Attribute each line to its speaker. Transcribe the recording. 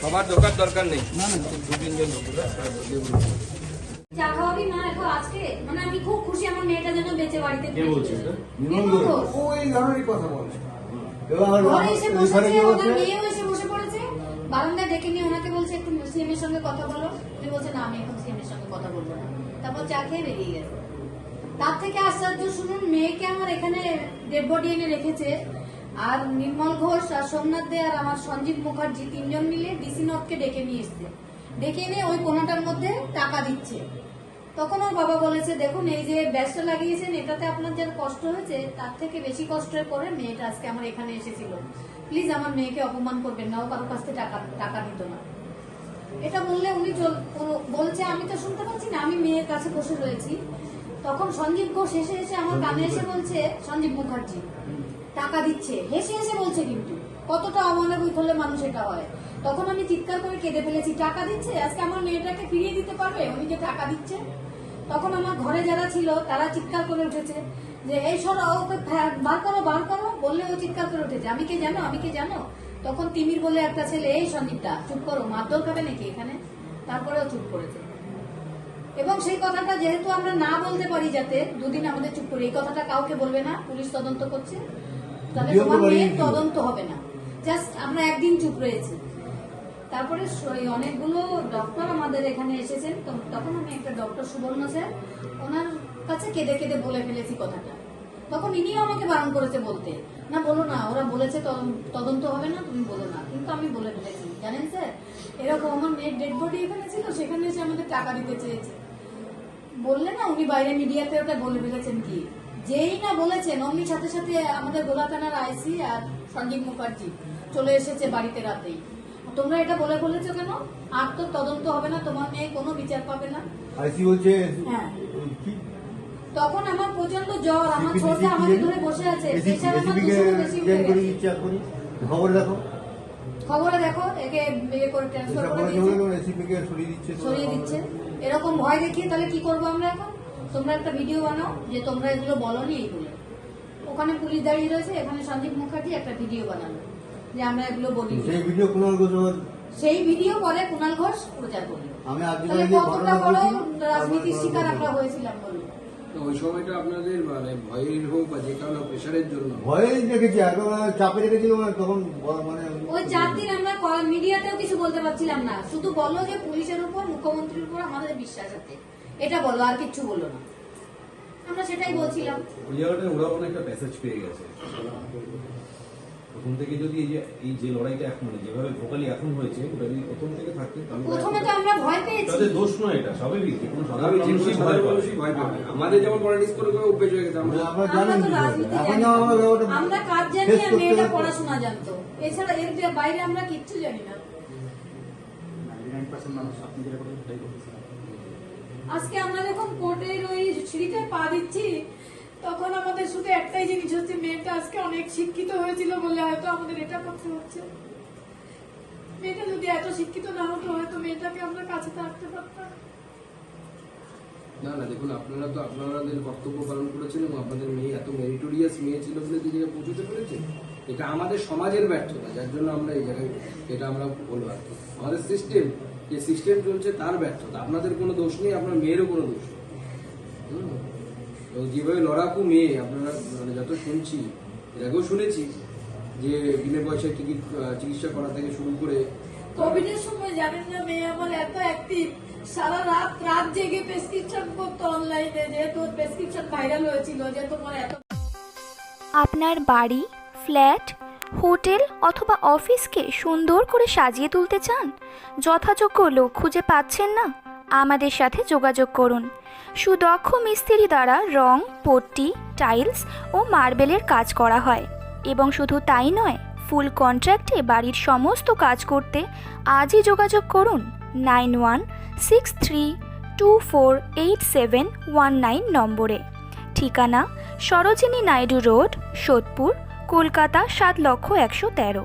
Speaker 1: সবার ঢোকার দরকার নেই। দু তিনজন
Speaker 2: চা খাওয়াবি মা এখন আজকে? মানে আমি খুব খুশি আমার মেয়েটা যেন বেঁচে বাড়িতে
Speaker 3: কে বলছে এটা?
Speaker 2: নির্মল ঘোষ।
Speaker 4: ওই ধরনেরই কথা বলে। এবার
Speaker 2: ঘরে এসে
Speaker 4: ওই
Speaker 2: বসেছে
Speaker 4: ঘরে কি
Speaker 2: ওনার
Speaker 4: বলছে
Speaker 2: মেয়েও এসে বসে পড়েছে। বারান্দায় ডেকে নিয়ে ওনাকে বলছে একটু সিএম এর সঙ্গে কথা বলো। উনি বলছে না আমি এখন সিএম এর সঙ্গে কথা বলব না। তারপর চা খেয়ে বেরিয়ে গেছে। তার থেকে আশ্চর্য শুনুন, মেয়েকে আমার এখানে বডি এনে রেখেছে। আর নির্মল ঘোষ আর সোমনাথ দে আর আমার সঞ্জীব মুখার্জি তিনজন মিলে ডিসি নথকে ডেকে নিয়ে এসছে। ডেকে এনে ওই কোনাটার মধ্যে টাকা দিচ্ছে। তখন ওর বাবা বলেছে, দেখুন, এই যে ব্যাসটা লাগিয়েছেন, এটাতে আপনার যার কষ্ট হয়েছে, তার থেকে বেশি কষ্টের পরে মেয়েটা আজকে আমার এখানে এসেছিল। প্লিজ আমার মেয়েকে অপমান করবেন না, ও কারোর কাছ থেকে টাকা টাকা নিত না। এটা বললে উনি বলছে, আমি তো শুনতে পাচ্ছি না, আমি মেয়ের কাছে বসে রয়েছি। তখন সঞ্জীব ঘোষ এসে এসে আমার কানে এসে বলছে সঞ্জীব মুখার্জি টাকা দিচ্ছে। হেসে হেসে বলছে কিন্তু কতটা অমানবিক হলে মানুষ এটা হয়? তখন আমি চিৎকার করে কেঁদে ফেলেছি টাকা দিচ্ছে? আজকে আমার মেয়েটাকে ফিরিয়ে দিতে পারবে? উনি যে টাকা দিচ্ছে? তখন আমার ঘরে যারা ছিল তারা চিৎকার করে উঠেছে যে এই সর ওকে বার করো বার করো। বললে ও চিৎকার করে উঠেছে আমি কে জানো? আমি কে জানো? তখন তিমির বলে একটা ছেলে এই সন্দীপটা চুপ করো মারধর খাবে নাকি এখানে? তারপরেও চুপ করেছে। এবং সেই কথাটা যেহেতু আমরা না বলতে পারি যাতে দুদিন আমাদের চুপ করি এই কথাটা কাউকে বলবে না পুলিশ তদন্ত করছে। তাহলে তোমার মেয়ের তদন্ত হবে না। জাস্ট আমরা একদিন চুপ রয়েছি। তারপরে অনেকগুলো ডক্টর আমাদের এখানে এসেছেন। তখন আমি একটা ডক্টর সুবর্ণ স্যার ওনার কাছে কেঁদে কেঁদে বলে ফেলেছি কথাটা। তখন ইনিও আমাকে বারণ করেছে বলতে না বলো না ওরা বলেছে তদন- তদন্ত হবে না তুমি বলো না। কিন্তু আমি বলে ফেলেছি জানেন স্যার এরকম আমার মেয়ের ডেড বডি এখানে ছিল সেখানে এসে আমাদের টাকা দিতে চেয়েছে। বললে না উনি বাইরে মিডিয়াতে ওটা বলে ফেলেছেন কি? যেই না বলেছেন অমনি সাথে সাথে আমাদের গোলা থানার আইসি আর সঞ্জীব মুখার্জি চলে এসেছে বাড়িতে রাতেই। তোমরা এটা বলে বলেছ কেন? আর তো তদন্ত হবে না তোমার মেয়ে কোনো বিচার পাবে না।
Speaker 4: আইসি বলছে
Speaker 2: হ্যাঁ। তখন আমার প্রচণ্ড জ্বর আমার
Speaker 4: CPDC
Speaker 2: ছোটে আমাকে ধরে বসে আছে প্রেশার আমার দুশোরও বেশি গেছে।
Speaker 4: খবর দেখো।
Speaker 2: খবরে দেখো একে বিয়ে করে ট্রান্সফার করে
Speaker 4: দিচ্ছে
Speaker 2: সরিয়ে দিচ্ছে। এরকম ভয় দেখিয়ে তাহলে কি করব আমরা এখন? তোমরা একটা ভিডিও বানাও যে তোমরা এগুলো বলনি এইগুলো। ওখানে পুলিশ দাঁড়িয়ে রয়েছে এখানে সঞ্জীব মুখার্জি একটা ভিডিও বানালো যে আমরা এগুলো বলি।
Speaker 4: সেই ভিডিও কুণাল ঘোষ
Speaker 2: সেই ভিডিও পরে কুণাল ঘোষ প্রচার করল।
Speaker 4: আমি
Speaker 2: তাহলে কতটা বড় রাজনীতির শিকার আমরা হয়েছিলাম বলুন।
Speaker 1: ওই সময়টা আপনাদের মানে ভয়ের হোক বা যে কারণে প্রেশারের জন্য
Speaker 4: ভয়ে রেখেছি একদম চাপে রেখেছিল মানে তখন মানে
Speaker 2: ওই চার দিন আমরা মিডিয়াতেও কিছু বলতে পারছিলাম না। শুধু বলো যে পুলিশের উপর মুখ্যমন্ত্রীর উপর আমাদের বিশ্বাস আছে। এটা বলো আর কিচ্ছু বলো না। আমরা সেটাই বলছিলাম।
Speaker 3: ওই জায়গাটায় ওরা একটা প্যাসেজ পেয়ে গেছে। প্রথম থেকে যদি এই যে এই যে লড়াইটা এখন মানে যেভাবে ভোকালি এখন হয়েছে ওটা যদি প্রথম থেকে থাকতে তাহলে
Speaker 2: প্রথমে তো আমরা ভয় পেয়েছি।
Speaker 3: তাদের দোষ নয় এটা স্বাভাবিক যে কোনো সাধারণ
Speaker 1: আমি
Speaker 3: মানুষই ভয়।
Speaker 1: পাবে। আমাদের যেমন পলিটিক্স করে করে অভ্যেস হয়ে গেছে। আমরা
Speaker 4: আমরা
Speaker 2: আমরা
Speaker 4: জানি
Speaker 2: তো রাজনীতি
Speaker 4: এখন। আমরা
Speaker 2: আমরা কাজ জানি আর পড়াশোনা জানতো। এছাড়া এর যে বাইরে আমরা কিচ্ছু জানি না। আজকে আমরা যখন কোর্টের ওই তখন আমাদের শুধু একটাই জিনিস হচ্ছে, মেয়েটা আজকে অনেক শিক্ষিত হয়েছিল বলে হয়তো আমাদের এটা করতে হচ্ছে। মেয়েটা যদি এত শিক্ষিত না হতো, হয়তো মেয়েটাকে আমরা কাছে থাকতে পারতাম।
Speaker 1: না না, দেখুন, আপনারা তো আপনাদের কর্তব্য পালন করেছেন এবং আপনাদের মেয়ে এত মেরিটোরিয়াস মেয়ে ছিল বলে যে জায়গায় পৌঁছতে পেরেছে, এটা আমাদের সমাজের ব্যর্থতা, যার জন্য আমরা এই জায়গায় এটা আমরা বলব আর আমাদের সিস্টেম যে সিস্টেম চলছে তার ব্যর্থতা, আপনাদের কোনো দোষ নেই, আপনার মেয়েরও কোনো দোষ নেই। তো যেভাবে লড়াকু মেয়ে আপনারা মানে যত শুনছি এর আগেও শুনেছি যে বিনা পয়সায় টিকিট চিকিৎসা করা থেকে শুরু করে
Speaker 2: কোভিডের সময় জানেন না মেয়ে আমার এত অ্যাক্টিভ সারা রাত রাত জেগে প্রেসক্রিপশন করতো অনলাইনে যেহেতু প্রেসক্রিপশন ভাইরাল হয়েছিল যে তোমার এত
Speaker 5: আপনার বাড়ি ফ্ল্যাট হোটেল অথবা অফিসকে সুন্দর করে সাজিয়ে তুলতে চান? যথাযোগ্য লোক খুঁজে পাচ্ছেন না? আমাদের সাথে যোগাযোগ করুন। সুদক্ষ মিস্ত্রি দ্বারা রং, পট্টি, টাইলস ও মার্বেলের কাজ করা হয়। এবং শুধু তাই নয়, ফুল কন্ট্রাক্টে বাড়ির সমস্ত কাজ করতে আজই যোগাযোগ করুন nine one six three two four eight seven one nine নম্বরে। ঠিকানা সরোজিনী নাইডু রোড, সোদপুর, কলকাতা সাত লক্ষ একশো তেরো।